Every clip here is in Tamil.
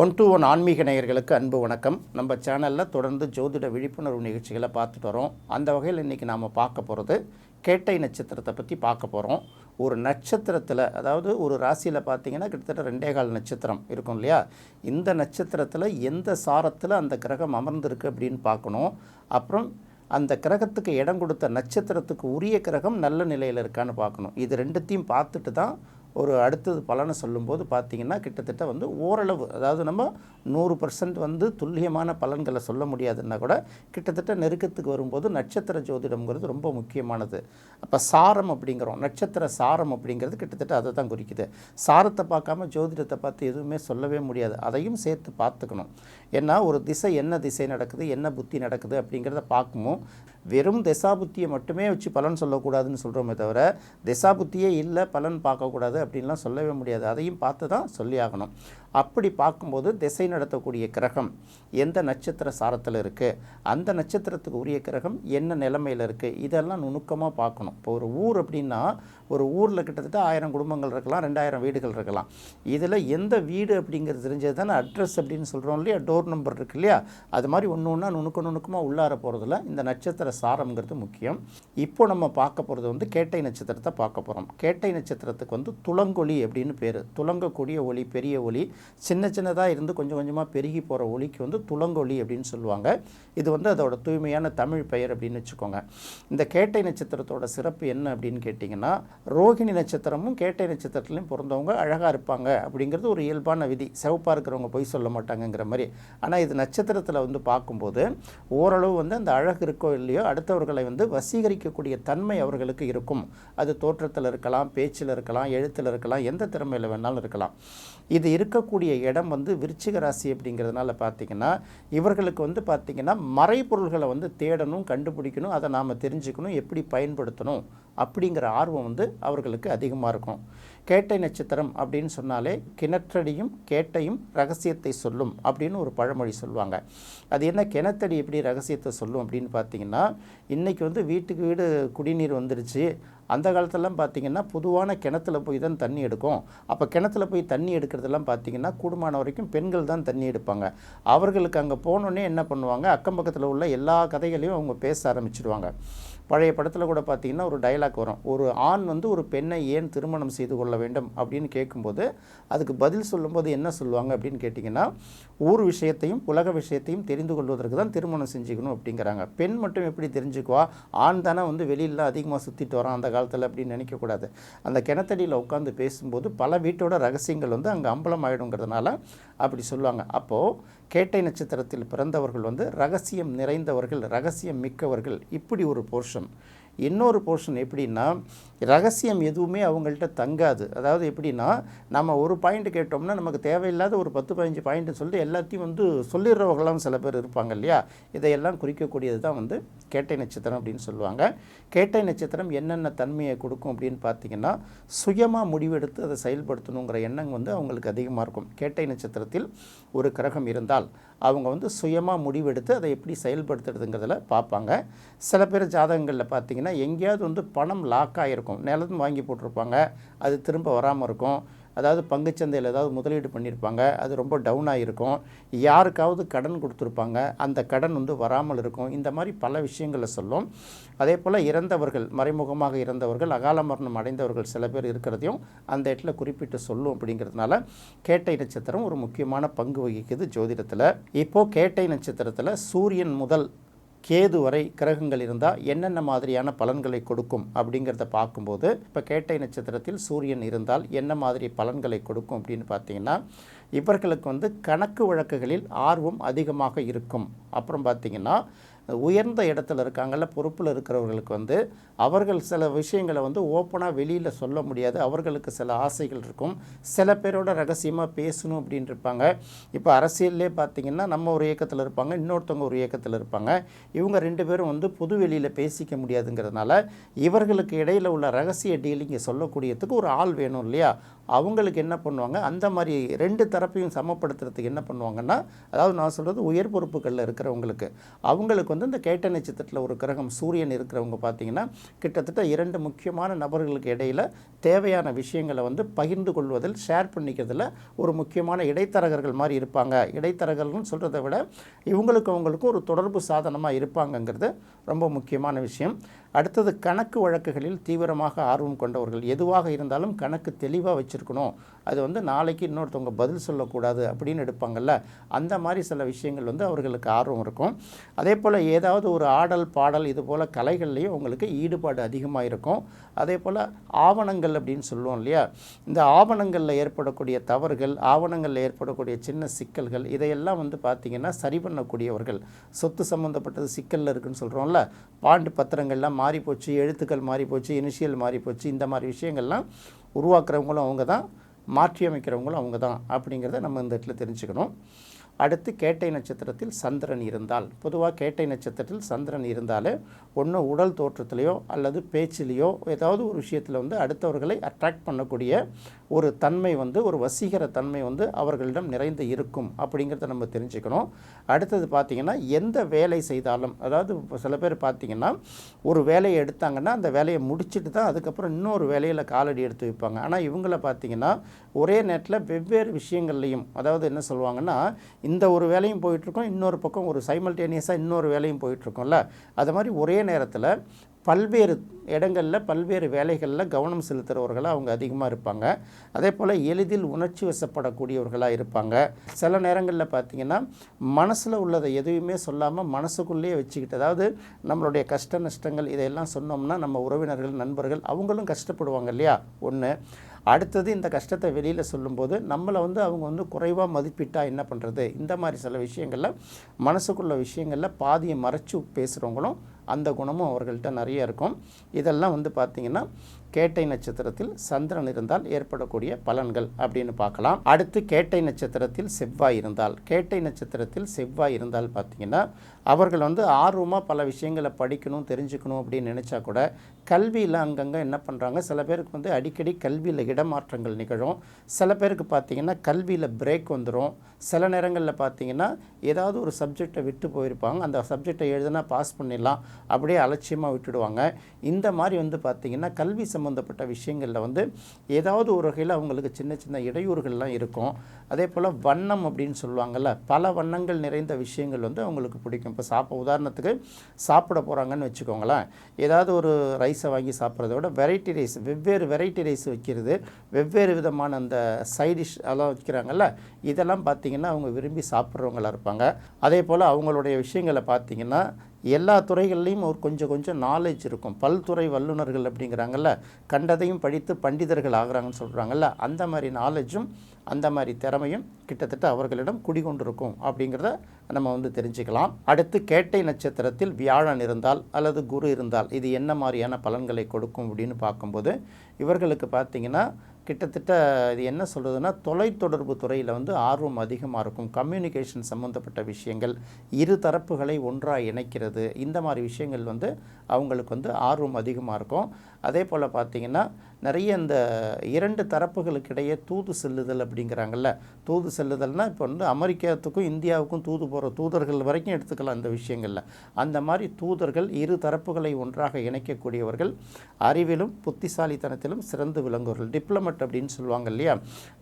ஒன் டு ஒன் ஆன்மீக நேயர்களுக்கு அன்பு வணக்கம். நம்ம சேனலில் தொடர்ந்து ஜோதிட விழிப்புணர்வு நிகழ்ச்சிகளை பார்த்துட்டு வரோம். அந்த வகையில் இன்றைக்கி நாம் பார்க்க போகிறது கேட்டை நட்சத்திரத்தை பற்றி பார்க்க போகிறோம் ஒரு நட்சத்திரத்தில் அதாவது ஒரு ராசியில் பார்த்தீங்கன்னா கிட்டத்தட்ட ரெண்டே கால் நட்சத்திரம் இருக்கும் இல்லையா? இந்த நட்சத்திரத்தில் எந்த சாரத்தில் அந்த கிரகம் அமர்ந்திருக்கு அப்படின்னு பார்க்கணும். அப்புறம் அந்த கிரகத்துக்கு இடம் கொடுத்த நட்சத்திரத்துக்கு உரிய கிரகம் நல்ல நிலையில் இருக்கான்னு பார்க்கணும். இது ரெண்டுத்தையும் பார்த்துட்டு தான் ஒரு அடுத்தது பலனை சொல்லும்போது பார்த்திங்கன்னா கிட்டத்தட்ட வந்து ஓரளவு அதாவது நம்ம நூறு பர்சன்ட் வந்து துல்லியமான பலன்களை சொல்ல முடியாதுன்னா கூட கிட்டத்தட்ட நெருக்கத்துக்கு வரும்போது நட்சத்திர ஜோதிடம்ங்கிறது ரொம்ப முக்கியமானது. அப்போ சாரம் அப்படிங்கிறோம். நட்சத்திர சாரம் அப்படிங்கிறது கிட்டத்தட்ட அதை தான் குறிக்குது. சாரத்தை பார்க்காம ஜோதிடத்தை பார்த்து எதுவுமே சொல்லவே முடியாது. அதையும் சேர்த்து பார்த்துக்கணும். ஏன்னா ஒரு திசை என்ன திசை நடக்குது என்ன புத்தி நடக்குது அப்படிங்கிறத பார்க்குமோ வெறும் திசாபுத்தியை மட்டுமே வச்சு பலன் சொல்லக்கூடாதுன்னு சொல்கிறோமே தவிர திசாபுத்தியே இல்லை பலன் பார்க்கக்கூடாது. அப்படின்லாம் சொல்லவே முடியாது. அதையும் பார்த்து தான் சொல்லி ஆகணும் அப்படி பார்க்கும்போது திசை நடத்தக்கூடிய கிரகம் எந்த நட்சத்திர சாரத்தில் இருக்குது அந்த நட்சத்திரத்துக்கு உரிய கிரகம் என்ன நிலைமையில் இருக்குது இதெல்லாம் நுணுக்கமாக பார்க்கணும். இப்போ ஒரு ஊர் அப்படின்னா ஒரு ஊரில் கிட்டத்தட்ட ஆயிரம் குடும்பங்கள் இருக்கலாம் ரெண்டாயிரம் வீடுகள் இருக்கலாம். இதில் எந்த வீடு அப்படிங்கிறது தெரிஞ்சது தானே? அட்ரஸ் அப்படின்னு சொல்கிறோம் இல்லையா? டோர் நம்பர் இருக்கு இல்லையா? அது மாதிரி ஒன்று ஒன்றா நுணுக்க நுணுக்கமாக உள்ளார போகிறதுல இந்த நட்சத்திர சாரம்ங்கிறது முக்கியம். இப்போ நம்ம பார்க்க போகிறது வந்து கேட்டை நட்சத்திரத்தை பார்க்க போகிறோம் கேட்டை நட்சத்திரத்துக்கு வந்து துளங்கொலி அப்படின்னு பேர். துளங்கக்கூடிய ஒளி பெரிய ஒளி. சின்ன சின்னதாக இருந்து கொஞ்சம் கொஞ்சமாக பெருகி போகிற ஒளிக்கு வந்து துளங்கொலி அப்படின்னு சொல்லுவாங்க. இது வந்து அதோட தூய்மையான தமிழ் பெயர் அப்படின்னு வச்சுக்கோங்க. இந்த கேட்டை நட்சத்திரத்தோட சிறப்பு என்ன அப்படின்னு கேட்டிங்கன்னா ரோகிணி நட்சத்திரமும் கேட்டை நட்சத்திரத்துலையும் பிறந்தவங்க அழகாக இருப்பாங்க அப்படிங்கிறது ஒரு இயல்பான விதி. சிவப்பாக இருக்கிறவங்க பொய் சொல்ல மாட்டாங்கங்கிற மாதிரி. ஆனால் இது நட்சத்திரத்தில் வந்து பார்க்கும்போது ஓரளவு வந்து அந்த அழகு இருக்கோ இல்லையோ அடுத்தவர்களை வந்து வசீகரிக்கக்கூடிய தன்மை அவர்களுக்கு இருக்கும். அது தோற்றத்தில் இருக்கலாம் பேச்சில் இருக்கலாம் எழுத்தில் இருக்கலாம் எந்த திறமையில் வேணாலும் இருக்கலாம். இது இருக்கக்கூடிய இடம் வந்து விருச்சிக ராசி அப்படிங்கிறதுனால பார்த்தீங்கன்னா இவர்களுக்கு வந்து பார்த்திங்கன்னா மறைப்பொருள்களை வந்து தேடணும் கண்டுபிடிக்கணும் அதை நாம் தெரிஞ்சுக்கணும் எப்படி பயன்படுத்தணும் அப்படிங்கிற ஆர்வம் வந்து அவர்களுக்கு அதிகமாக இருக்கும். கேட்டை நட்சத்திரம் அப்படின்னு சொன்னாலே கிணற்றடியும் கேட்டையும் ரகசியத்தை சொல்லும் அப்படின்னு ஒரு பழமொழி சொல்லுவாங்க. அது என்ன? கிணத்தடி எப்படி ரகசியத்தை சொல்லும் அப்படின்னு பார்த்தீங்கன்னா இன்றைக்கி வந்து வீட்டுக்கு வீடு குடிநீர் வந்துருச்சு. அந்த காலத்திலலாம் பார்த்திங்கன்னா பொதுவான கிணத்துல போய் தான் தண்ணி எடுக்கும். அப்போ கிணத்துல போய் தண்ணி எடுக்கிறதெல்லாம் பார்த்திங்கன்னா கூடுமான வரைக்கும் பெண்கள் தான் தண்ணி எடுப்பாங்க. அவர்களுக்கு அங்கே போனோன்னே என்ன பண்ணுவாங்க? அக்கம் பக்கத்தில் உள்ள எல்லா கதைகளையும் அவங்க பேச ஆரம்பிச்சிடுவாங்க பழைய படத்தில் கூட பார்த்தீங்கன்னா ஒரு டைலாக் வரும். ஒரு ஆண் வந்து ஒரு பெண்ணை ஏன் திருமணம் செய்து கொள்ள வேண்டும் அப்படின்னு கேட்கும்போது அதுக்கு பதில் சொல்லும்போது என்ன சொல்லுவாங்க அப்படின்னு கேட்டிங்கன்னா ஊர் விஷயத்தையும் உலக விஷயத்தையும் தெரிந்து கொள்வதற்கு தான் திருமணம் செஞ்சுக்கணும் அப்படிங்கிறாங்க. பெண் மட்டும் எப்படி தெரிஞ்சுக்குவா? ஆண் தானே வந்து வெளியில் அதிகமாக சுற்றிட்டு வரான் அந்த காலத்தில் அப்படின்னு நினைக்கக்கூடாது அந்த கிணத்தடியில் உட்காந்து பேசும்போது பல வீட்டோட ரகசியங்கள் வந்து அங்கே அம்பலம் ஆகிடுங்கிறதுனால அப்படி சொல்லுவாங்க. அப்போது கேட்டை நட்சத்திரத்தில் பிறந்தவர்கள் வந்து ரகசியம் நிறைந்தவர்கள் ரகசியம் மிக்கவர்கள். இப்படி ஒரு போர்ஷன் இன்னொரு போர்ஷன் எப்படின்னா ரகசியம் எதுவுமே அவங்கள்ட்ட தங்காது. அதாவது எப்படின்னா நம்ம ஒரு பாயிண்ட் கேட்டோம்னா நமக்கு தேவையில்லாத ஒரு பத்து பதினஞ்சு பாயிண்ட்னு சொல்லிட்டு எல்லாத்தையும் வந்து சொல்லிடுறவங்களாம் சில பேர் இருப்பாங்க இல்லையா? இதையெல்லாம் குறிக்கக்கூடியது தான் வந்து கேட்டை நட்சத்திரம் அப்படின்னு சொல்லுவாங்க. கேட்டை நட்சத்திரம் என்னென்ன தன்மையை கொடுக்கும் அப்படின்னு பார்த்தீங்கன்னா சுயமாக முடிவெடுத்து அதை செயல்படுத்தணுங்கிற எண்ணம் வந்து அவங்களுக்கு அதிகமாக இருக்கும். கேட்டை நட்சத்திரத்தில் ஒரு கிரகம் இருந்தால் அவங்க வந்து சுயமாக முடிவெடுத்து அதை எப்படி செயல்படுத்துறதுங்கிறதுல பார்ப்பாங்க. சில பேர் ஜாதகங்களில் பார்த்தீங்கன்னா எங்கேயாவது வந்து பணம் லாக் ஆகிருக்கும் நிலத்தும் வாங்கி போட்டிருப்பாங்க. அது திரும்ப வராமல் இருக்கும். அதாவது பங்குச்சந்தையில் ஏதாவது முதலீடு பண்ணியிருப்பாங்க அது ரொம்ப டவுன் ஆகிருக்கும் யாருக்காவது கடன் கொடுத்துருப்பாங்க அந்த கடன் வந்து வராமல் இருக்கும். இந்த மாதிரி பல விஷயங்களை சொல்லும். அதே போல் இறந்தவர்கள் மறைமுகமாக இறந்தவர்கள் அகால மரணம் அடைந்தவர்கள் சில பேர் இருக்கிறதையும் அந்த இடத்துல குறிப்பிட்டு சொல்லும் அப்படிங்கிறதுனால கேட்டை நட்சத்திரம் ஒரு முக்கியமான பங்கு வகிக்குது ஜோதிடத்தில். இப்போது கேட்டை நட்சத்திரத்தில் சூரியன் முதல் கேது வரை கிரகங்கள் இருந்தால் என்னென்ன மாதிரியான பலன்களை கொடுக்கும் அப்படிங்கிறத பார்க்கும்போது இப்போ கேட்டை நட்சத்திரத்தில் சூரியன் இருந்தால் என்ன மாதிரி பலன்களை கொடுக்கும் அப்படின்னு பார்த்தீங்கன்னா இவர்களுக்கு வந்து கணக்கு வழக்குகளில் ஆர்வம் அதிகமாக இருக்கும். அப்புறம் பார்த்தீங்கன்னா உயர்ந்த இடத்துல இருக்காங்கல்ல பொறுப்பில் இருக்கிறவர்களுக்கு வந்து அவர்கள் சில விஷயங்களை வந்து ஓப்பனாக வெளியில் சொல்ல முடியாது. அவர்களுக்கு சில ஆசைகள் இருக்கும். சில பேரோட ரகசியமாக பேசணும் அப்படின்னு இருப்பாங்க இப்போ அரசியல்லே பார்த்தீங்கன்னா நம்ம ஒரு இயக்கத்தில் இருப்பாங்க இன்னொருத்தவங்க ஒரு இயக்கத்தில் இருப்பாங்க. இவங்க ரெண்டு பேரும் வந்து பொது வெளியில் பேசிக்க முடியாதுங்கிறதுனால இவர்களுக்கு இடையில் உள்ள ரகசிய டீலிங்கை சொல்லக்கூடியதுக்கு ஒரு ஆள் வேணும் இல்லையா? அவங்களுக்கு என்ன பண்ணுவாங்க? அந்த மாதிரி ரெண்டு தரப்பையும் சமப்படுத்துறதுக்கு என்ன பண்ணுவாங்கன்னா அதாவது நான் சொல்கிறது உயர் பொறுப்புகளில் இருக்கிறவங்களுக்கு அவங்களுக்கு அவங்களுக்கு வந்து இந்த கேட்ட நட்சத்திரத்தில் ஒரு கிரகம் சூரியன் இருக்கிறவங்க பார்த்தீங்கன்னா கிட்டத்தட்ட இரண்டு முக்கியமான நபர்களுக்கு இடையில் தேவையான விஷயங்களை வந்து பகிர்ந்து கொள்வதில் ஷேர் பண்ணிக்கிறதுல ஒரு முக்கியமான இடைத்தரகர்கள் மாதிரி இருப்பாங்க. இடைத்தரகர்கள்னு சொல்கிறத விட இவங்களுக்கு அவங்களுக்கும் ஒரு தொடர்பு சாதனமாக இருப்பாங்கங்கிறது ரொம்ப முக்கியமான விஷயம். அடுத்தது கணக்கு வழக்குகளில் தீவிரமாக ஆர்வம் கொண்டவர்கள். எதுவாக இருந்தாலும் கணக்கு தெளிவாக வச்சுருக்கணும். அது வந்து நாளைக்கு இன்னொருத்தவங்க பதில் சொல்லக்கூடாது அப்படின்னு எடுப்பாங்கல்ல. அந்த மாதிரி சில விஷயங்கள் வந்து அவர்களுக்கு ஆர்வம் இருக்கும். அதே போல் ஏதாவது ஒரு ஆடல் பாடல் இது போல் கலைகள்லேயும் உங்களுக்கு ஈடுபாடு அதிகமாக இருக்கும். அதே போல் ஆவணங்கள் அப்படின்னு சொல்லுவோம் இல்லையா? இந்த ஆவணங்களில் ஏற்படக்கூடிய தவறுகள் ஆவணங்களில் ஏற்படக்கூடிய சின்ன சிக்கல்கள் இதையெல்லாம் வந்து பார்த்திங்கன்னா சரி பண்ணக்கூடியவர்கள் சொத்து சம்மந்தப்பட்டது சிக்கலில் இருக்குதுன்னு சொல்கிறோம்ல பாண்டு பத்திரங்கள்லாம் மாறிப்போச்சு எழுத்துக்கள் மாறிப்போச்சு இனிஷியல் மாறிப்போச்சு இந்த மாதிரி விஷயங்கள்லாம் உருவாக்குறவங்களும் அவங்க தான் மாற்றி அமைக்கிறவங்களும் அவங்க தான் அப்படிங்கிறத நம்ம இந்த இடத்துல தெரிஞ்சுக்கணும். அடுத்து கேட்டை நட்சத்திரத்தில் சந்திரன் இருந்தால். பொதுவாக கேட்டை நட்சத்திரத்தில் சந்திரன் இருந்தாலே ஒன்று உடல் தோற்றத்திலையோ அல்லது பேச்சிலேயோ ஏதாவது ஒரு விஷயத்தில் வந்து அடுத்தவர்களை அட்ராக்ட் பண்ணக்கூடிய ஒரு தன்மை வந்து ஒரு வசீகர தன்மை வந்து அவர்களிடம் நிறைந்து இருக்கும் அப்படிங்கிறத நம்ம தெரிஞ்சுக்கணும். அடுத்தது பார்த்திங்கன்னா எந்த வேலை செய்தாலும் அதாவது சில பேர் பார்த்திங்கன்னா ஒரு வேலையை எடுத்தாங்கன்னா அந்த வேலையை முடிச்சுட்டு தான் அதுக்கப்புறம் இன்னொரு வேலையில் காலடி எடுத்து வைப்பாங்க. ஆனால் இவங்கள பார்த்திங்கன்னா ஒரே நேரத்தில் வெவ்வேறு விஷயங்கள்லையும் அதாவது என்ன சொல்லுவாங்கன்னா இந்த ஒரு வேலையும் போயிட்டுருக்கோம் இன்னொரு பக்கம் ஒரு சைமல்டேனியஸாக இன்னொரு வேலையும் போயிட்டுருக்கோம்ல? அது மாதிரி ஒரே நேரத்தில் பல்வேறு இடங்களில் பல்வேறு வேலைகளில் கவனம் செலுத்துகிறவர்களாக அவங்க அதிகமாக இருப்பாங்க. அதே போல் எளிதில் உணர்ச்சி வசப்படக்கூடியவர்களாக இருப்பாங்க. சில நேரங்களில் பார்த்திங்கன்னா மனசில் உள்ளதை எதுவுமே சொல்லாமல் மனசுக்குள்ளேயே வச்சுக்கிட்டு அதாவது நம்மளுடைய கஷ்ட நஷ்டங்கள் இதையெல்லாம் சொன்னோம்னா நம்ம உறவினர்கள் நண்பர்கள் அவங்களும் கஷ்டப்படுவாங்க இல்லையா? ஒன்று அடுத்தது இந்த கஷ்டத்தை வெளியில் சொல்லும்போது நம்மளை வந்து அவங்க வந்து குறைவாக மதிப்பிட்டால் என்ன பண்ணுறது இந்த மாதிரி சில விஷயங்களில் மனசுக்குள்ள விஷயங்களில் பாதியை மறைச்சு பேசுகிறவங்களும் அந்த குணமும் அவர்கள்ட்ட நிறைய இருக்கும். இதெல்லாம் வந்து பார்த்திங்கன்னா கேட்டை நட்சத்திரத்தில் சந்திரன் இருந்தால் ஏற்படக்கூடிய பலன்கள் அப்படின்னு பார்க்கலாம். அடுத்து கேட்டை நட்சத்திரத்தில் செவ்வாய் இருந்தால். கேட்டை நட்சத்திரத்தில் செவ்வாய் இருந்தால் பார்த்தீங்கன்னா அவர்கள் வந்து ஆர்வமாக பல விஷயங்களை படிக்கணும் தெரிஞ்சுக்கணும் அப்படின்னு நினச்சா கூட கல்வியில் அங்கங்கே என்ன பண்ணுறாங்க சில பேருக்கு வந்து அடிக்கடி கல்வியில் இடமாற்றங்கள் நிகழும். சில பேருக்கு பார்த்தீங்கன்னா கல்வியில் பிரேக் வந்துடும் சில நேரங்களில் பார்த்தீங்கன்னா ஏதாவது ஒரு சப்ஜெக்டை விட்டு போயிருப்பாங்க. அந்த சப்ஜெக்டை எழுதுனா பாஸ் பண்ணிடலாம். அப்படியே அலட்சியமாக விட்டுடுவாங்க. இந்த மாதிரி வந்து பார்த்திங்கன்னா கல்வி சம்மந்தப்பட்ட விஷயங்களில் வந்து ஏதாவது ஒரு வகையில் அவங்களுக்கு சின்ன சின்ன இடையூறுகள்லாம் இருக்கும். அதே போல் வண்ணம் அப்படின்னு சொல்லுவாங்கள்ல பல வண்ணங்கள் நிறைந்த விஷயங்கள் வந்து அவங்களுக்கு பிடிக்கும். இப்போ சாப்பிட உதாரணத்துக்கு சாப்பிட போகிறாங்கன்னு வச்சுக்கோங்களேன். ஏதாவது ஒரு ரைஸை வாங்கி சாப்பிட்றத விட வெரைட்டி ரைஸ் வெவ்வேறு வெரைட்டி ரைஸ் வைக்கிறது வெவ்வேறு விதமான அந்த சைடிஷ் அதெல்லாம் வைக்கிறாங்கல்ல இதெல்லாம் பார்த்திங்கன்னா அவங்க விரும்பி சாப்பிட்றவங்களா இருப்பாங்க. அதே போல் அவங்களுடைய விஷயங்களை பார்த்திங்கன்னா எல்லா துறைகள்லையும் ஒரு கொஞ்சம் கொஞ்சம் நாலேஜ் இருக்கும். பல்துறை வல்லுநர்கள் அப்படிங்கிறாங்கல்ல கண்டதையும் படித்து பண்டிதர்கள் ஆகிறாங்கன்னு சொல்கிறாங்கல்ல அந்த மாதிரி நாலேஜும் அந்த மாதிரி திறமையும் கிட்டத்தட்ட அவர்களிடம் குடிகொண்டிருக்கும் அப்படிங்கிறத நம்ம வந்து தெரிஞ்சுக்கலாம். அடுத்து கேட்டை நட்சத்திரத்தில் வியாழன் இருந்தால் அல்லது குரு இருந்தால் இது என்ன மாதிரியான பலன்களை கொடுக்கும் அப்படின்னு பார்க்கும்போது இவர்களுக்கு பார்த்திங்கன்னா கிட்டத்தட்ட இது என்ன சொல்கிறதுனா தொலைத்தொடர்பு துறையில் வந்து ஆர்வம் அதிகமாக இருக்கும். கம்யூனிகேஷன் சம்மந்தப்பட்ட விஷயங்கள் இரு தரப்புகளை ஒன்றாக இணைக்கிறது இந்த மாதிரி விஷயங்கள் வந்து அவங்களுக்கு வந்து ஆர்வம் அதிகமாக இருக்கும். அதே போல் பார்த்திங்கன்னா நிறைய இந்த இரண்டு தரப்புகளுக்கிடையே தூது செல்லுதல் அப்படிங்கிறாங்கல்ல. தூது செல்லுதல்னால் இப்போ வந்து அமெரிக்காத்துக்கும் இந்தியாவுக்கும் தூது போகிற தூதர்கள் வரைக்கும் எடுத்துக்கலாம் அந்த விஷயங்களில். அந்த மாதிரி தூதர்கள் இரு தரப்புகளை ஒன்றாக இணைக்கக்கூடியவர்கள் அறிவிலும் புத்திசாலித்தனத்திலும் சிறந்து விளங்குவர்கள். டிப்ளமெட் அப்படின்னு சொல்லுவாங்க இல்லையா?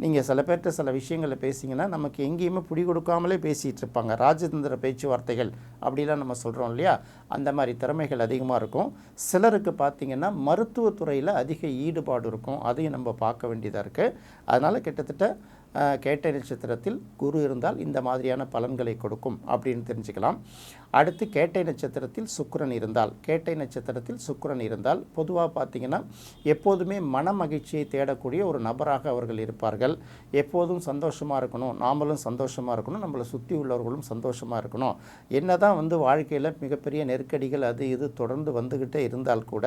நீங்கள் சில பேர்கிட்ட சில விஷயங்களை பேசிங்கன்னா நமக்கு எங்கேயுமே பிடி கொடுக்காமலே பேசிகிட்டு இருப்பாங்க. ராஜதந்திர பேச்சுவார்த்தைகள் அப்படிலாம் நம்ம சொல்கிறோம் இல்லையா? அந்த மாதிரி திறமைகள் அதிகமாக இருக்கும். சிலருக்கு பார்த்திங்கன்னா மருத்துவத்துறையில் அதிக ஈடுபாடு இருக்கும். அதையும் நம்ம பார்க்க வேண்டியதாக இருக்குது அதனால் கிட்டத்தட்ட கேட்டை நட்சத்திரத்தில் குரு இருந்தால் இந்த மாதிரியான பலன்களை கொடுக்கும் அப்படின்னு தெரிஞ்சுக்கலாம். அடுத்து கேட்டை நட்சத்திரத்தில் சுக்கரன் இருந்தால். கேட்டை நட்சத்திரத்தில் சுக்கரன் இருந்தால் பொதுவாக பார்த்தீங்கன்னா எப்போதுமே மன மகிழ்ச்சியை தேடக்கூடிய ஒரு நபராக அவர்கள் இருப்பார்கள். எப்போதும் சந்தோஷமாக இருக்கணும் நாமளும் சந்தோஷமாக இருக்கணும் நம்மளை சுற்றி உள்ளவர்களும் சந்தோஷமாக இருக்கணும். என்னதான் வந்து வாழ்க்கையில் மிகப்பெரிய நெருக்கடிகள் அது இது தொடர்ந்து வந்துக்கிட்டே இருந்தால் கூட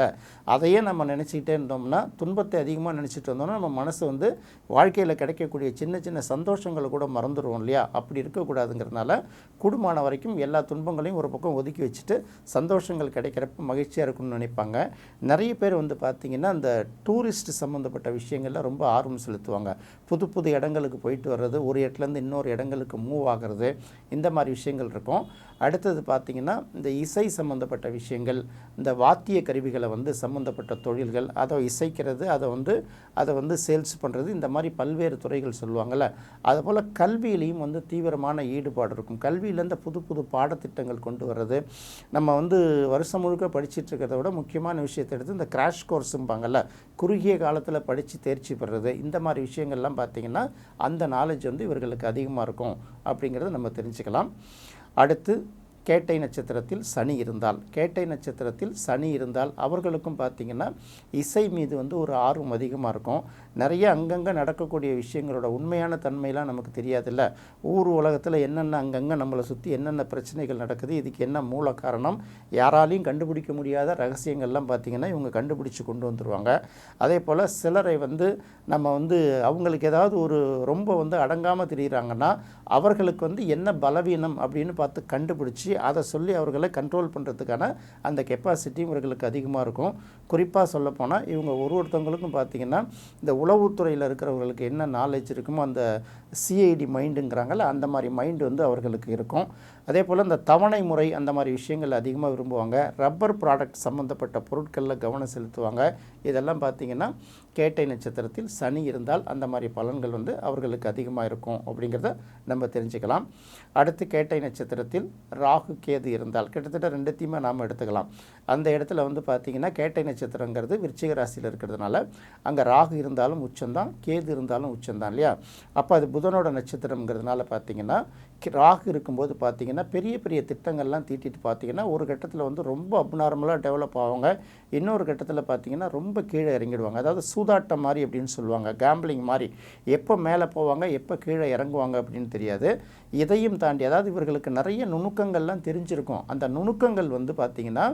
அதையே நம்ம நினச்சிக்கிட்டே இருந்தோம்னா துன்பத்தை அதிகமாக நினச்சிட்டு இருந்தோம்னா நம்ம மனசு வந்து வாழ்க்கையில் கிடைக்கக்கூடிய சின்ன சின்ன சின்ன சந்தோஷங்களை கூட மறந்துடுவோம் இல்லையா? அப்படி இருக்கக்கூடாதுங்கிறதுனால குடும்பமான வரைக்கும் எல்லா துன்பங்களையும் ஒரு பக்கம் ஒதுக்கி வச்சுட்டு சந்தோஷங்கள் கிடைக்கிறப்ப மகிழ்ச்சியாக இருக்கும்னு நினைப்பாங்க. நிறைய பேர் வந்து பார்த்திங்கன்னா அந்த டூரிஸ்ட் சம்மந்தப்பட்ட விஷயங்களில் ரொம்ப ஆர்வம் செலுத்துவாங்க. புது புது இடங்களுக்கு போயிட்டு வர்றது ஒரு இடத்துலேருந்து இன்னொரு இடங்களுக்கு மூவ் ஆகிறது இந்த மாதிரி விஷயங்கள் இருக்கும். அடுத்தது பார்த்திங்கன்னா இந்த இசை சம்மந்தப்பட்ட விஷயங்கள் இந்த வாத்திய கருவிகளை வந்து சம்மந்தப்பட்ட தொழில்கள் அதை இசைக்கிறது அதை வந்து அதை வந்து சேல்ஸ் பண்ணுறது இந்த மாதிரி பல்வேறு துறைகள் சொல்லுவாங்கள்ல அதுபோல் கல்வியிலையும் வந்து தீவிரமான ஈடுபாடு இருக்கும். கல்வியிலேருந்து புது புது பாடத்திட்டங்கள் கொண்டு வர்றது. நம்ம வந்து வருஷம் முழுக்க படிச்சுட்டு இருக்கிறத விட முக்கியமான விஷயத்தை எடுத்து இந்த கிராஷ் கோர்ஸும்பாங்கள்ல குறுகிய காலத்தில் படித்து தேர்ச்சி பெறுறது இந்த மாதிரி விஷயங்கள்லாம் பார்த்திங்கன்னா அந்த நாலேஜ் வந்து இவர்களுக்கு அதிகமாக இருக்கும் அப்படிங்கிறத நம்ம தெரிஞ்சுக்கலாம். அடுத்து கேட்டை நட்சத்திரத்தில் சனி இருந்தால் கேட்டை நட்சத்திரத்தில் சனி இருந்தால் அவர்களுக்கும் பார்த்திங்கன்னா இசை மீது வந்து ஒரு ஆர்வம் அதிகமாக இருக்கும். நிறைய அங்கங்கே நடக்கக்கூடிய விஷயங்களோட உண்மையான தன்மையெல்லாம் நமக்கு தெரியாதுல்ல. ஊர் உலகத்தில் என்னென்ன அங்கங்கே நம்மளை சுற்றி என்னென்ன பிரச்சனைகள் நடக்குது இதுக்கு என்ன மூல காரணம் யாராலையும் கண்டுபிடிக்க முடியாத ரகசியங்கள்லாம் பார்த்திங்கன்னா இவங்க கண்டுபிடிச்சி கொண்டு வந்துடுவாங்க அதே போல் சிலரை வந்து நம்ம வந்து அவங்களுக்கு ஏதாவது ஒரு ரொம்ப வந்து அடங்காமல் தெரிகிறாங்கன்னா அவர்களுக்கு வந்து என்ன பலவீனம் அப்படின்னு பார்த்து கண்டுபிடிச்சி அதை சொல்லி அவர்களை கண்ட்ரோல் பண்ணுறதுக்கான அந்த கெப்பாசிட்டி இவர்களுக்கு அதிகமாக இருக்கும். குறிப்பாக சொல்லப்போனால் இவங்க ஒரு ஒருத்தவங்களுக்கும் பார்த்திங்கன்னா இந்த உளவுத்துறையில் இருக்கிறவங்களுக்கு என்ன நாலேஜ் இருக்குமோ அந்த சிஐடி மைண்டுங்கிறாங்கல்ல அந்த மாதிரி மைண்டு வந்து அவர்களுக்கு இருக்கும். அதே போல் இந்த தவணை முறை அந்த மாதிரி விஷயங்கள் அதிகமாக விரும்புவாங்க. ரப்பர் ப்ராடக்ட் சம்மந்தப்பட்ட பொருட்களில் கவனம் செலுத்துவாங்க. இதெல்லாம் பார்த்திங்கன்னா கேட்டை நட்சத்திரத்தில் சனி இருந்தால் அந்த மாதிரி பலன்கள் வந்து அவர்களுக்கு அதிகமாக இருக்கும் அப்படிங்கிறத நம்ம தெரிஞ்சுக்கலாம். அடுத்து கேட்டை நட்சத்திரத்தில் ராகு கேது இருந்தால் கிட்டத்தட்ட ரெண்டுத்தையுமே நாம் எடுத்துக்கலாம். அந்த இடத்துல வந்து பார்த்திங்கன்னா கேட்டை நட்சத்திரங்கிறது விருச்சிக ராசியில் இருக்கிறதுனால அங்கே ராகு இருந்தாலும் உச்சம்தான் கேது இருந்தாலும் உச்சம்தான் இல்லையா? அப்போ அது புதனோட நட்சத்திரங்கிறதுனால பார்த்திங்கன்னா ராகு இருக்கும்போது பார்த்திங்கன்னா பெரிய பெரிய திட்டங்கள்லாம் தீட்டிட்டு பார்த்திங்கன்னா ஒரு கட்டத்தில் வந்து ரொம்ப அப்நார்மலாக டெவலப் ஆவாங்க இன்னொரு கட்டத்தில் பார்த்திங்கன்னா ரொம்ப கீழே இறங்கிடுவாங்க. அதாவது சூதாட்டம் மாதிரி அப்படின்னு சொல்லுவாங்க. கேம்பிளிங் மாதிரி. எப்போ மேலே போவாங்க எப்போ கீழே இறங்குவாங்க அப்படின்னு தெரியாது. இதையும் தாண்டி அதாவது இவர்களுக்கு நிறைய நுணுக்கங்கள்லாம் தெரிஞ்சிருக்கும். அந்த நுணுக்கங்கள் வந்து பார்த்திங்கன்னா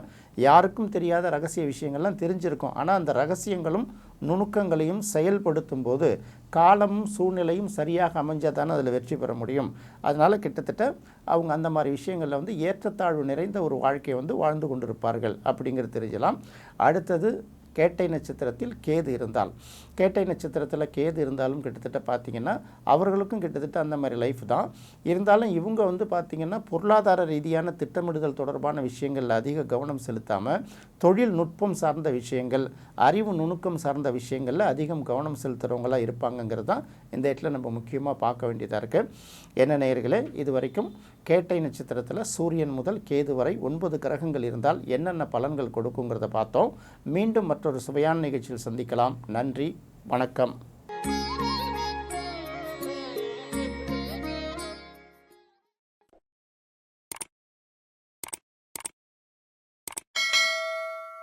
யாருக்கும் தெரியாத ரகசிய விஷயங்கள்லாம் தெரிஞ்சிருக்கும். ஆனால் அந்த ரகசியங்களும் நுணுக்கங்களையும் செயல்படுத்தும் போது காலமும் சூழ்நிலையும் சரியாக அமைஞ்சால் தானே அதில் வெற்றி பெற முடியும். அதனால் கிட்டத்தட்ட அவங்க அந்த மாதிரி விஷயங்களில் வந்து ஏற்றத்தாழ்வு நிறைந்த ஒரு வாழ்க்கையை வந்து வாழ்ந்து கொண்டிருப்பார்கள் அப்படிங்கிறது தெரிஞ்சலாம் அடுத்தது கேட்டை நட்சத்திரத்தில் கேது இருந்தால். கேட்டை நட்சத்திரத்தில் கேது இருந்தாலும் கிட்டத்தட்ட பார்த்திங்கன்னா அவர்களுக்கும் கிட்டத்தட்ட அந்த மாதிரி லைஃப் தான். இருந்தாலும் இவங்க வந்து பார்த்திங்கன்னா பொருளாதார ரீதியான திட்டமிடுதல் தொடர்பான விஷயங்களில் அதிக கவனம் செலுத்தாமல் தொழில் நுட்பம் சார்ந்த விஷயங்கள் அறிவு நுணுக்கம் சார்ந்த விஷயங்களில் அதிகம் கவனம் செலுத்துகிறவங்களாக இருப்பாங்கங்கிறது தான் இந்த இடத்துல நம்ம முக்கியமாக பார்க்க வேண்டியதாக இருக்குது என்ன நேயர்களே இது வரைக்கும் கேட்டை நட்சத்திரத்தில் சூரியன் முதல் கேது வரை ஒன்பது கிரகங்கள் இருந்தால் என்னென்ன பலன்கள் கொடுக்குங்கிறத பார்த்தோம். மீண்டும் மற்றொரு சுவையான நிகழ்ச்சியில் சந்திக்கலாம். நன்றி வணக்கம்.